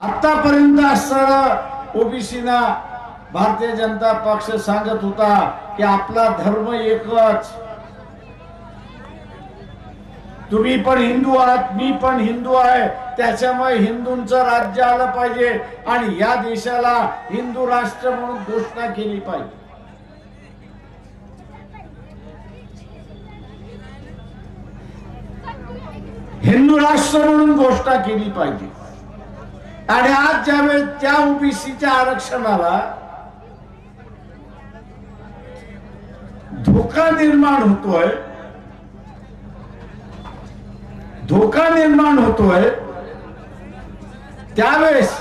आतापर्यंत असणारा ओबीसीना भारतीय जनता पक्ष सांगत होता की आपला धर्म एकच. तुम्ही पण हिंदू आहात मी पण हिंदू आहे त्याच्यामुळे हिंदूंचं राज्य आलं पाहिजे आणि या देशाला हिंदू राष्ट्र म्हणून घोषणा केली पाहिजे. हिंदू राष्ट्र म्हणून घोषणा केली पाहिजे. आणि आज ज्यावेळेस त्या ओबीसीच्या आरक्षणाला धोका निर्माण होतोय धोका निर्माण होतोय त्यावेळेस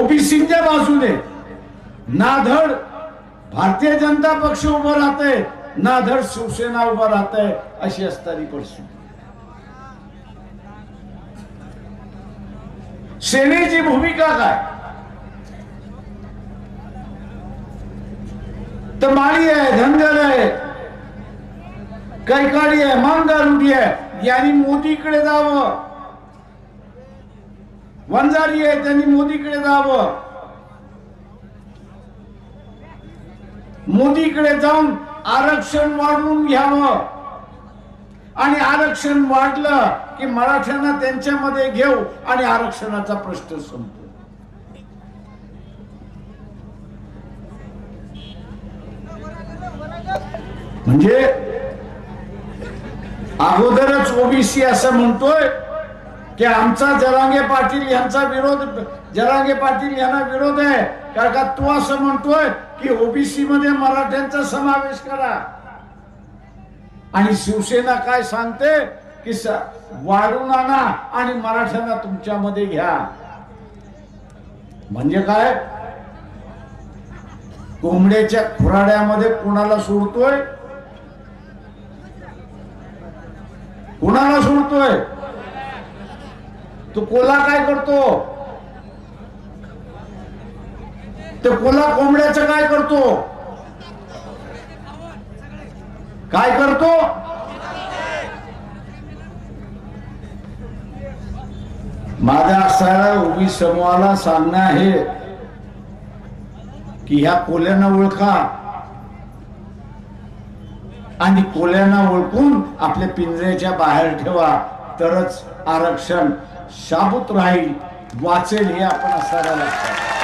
ओबीसीच्या बाजूने नाधड भारतीय जनता पक्ष उभं राहते नाधड शिवसेना उभं राहतय अशी असणारी परिस्थिती. सेनेची भूमिका काय? तर माळी आहे धनगर आहे कैकाडी आहे मंगारुडी आहे यांनी मोदीकडे जावं. वंजारी आहे त्यांनी मोदीकडे जावं. मोदीकडे जाऊन आरक्षण वाढवून घ्यावं. आणि आरक्षण वाढलं की मराठ्यांना त्यांच्यामध्ये घेऊ आणि आरक्षणाचा प्रश्न संपतो. म्हणजे अगोदरच ओबीसी असं म्हणतोय की आमचा जरांगे पाटील यांचा विरोध जरांगे पाटील यांना विरोध आहे. कारण का तू असं म्हणतोय की ओबीसी मध्ये मराठ्यांचा समावेश करा. आणि शिवसेना काय सांगते की वाढून आणा आणि मराठ्यांना तुमच्यामध्ये घ्या. म्हणजे काय? कोंबड्याच्या खुराड्यामध्ये कुणाला सोडतोय? कुणाला सोडतोय? तो कोला काय करतो? तो कोला कोंबड्याचं काय करतो? काय करतो? माझ्या असा उभी समूहाला सांगणं आहे की ह्या कोल्यांना ओळखा. आणि कोल्यांना ओळखून आपल्या पिंजऱ्याच्या बाहेर ठेवा. तरच आरक्षण शाबूत राहील वाचेल हे आपण असायला लक्षात.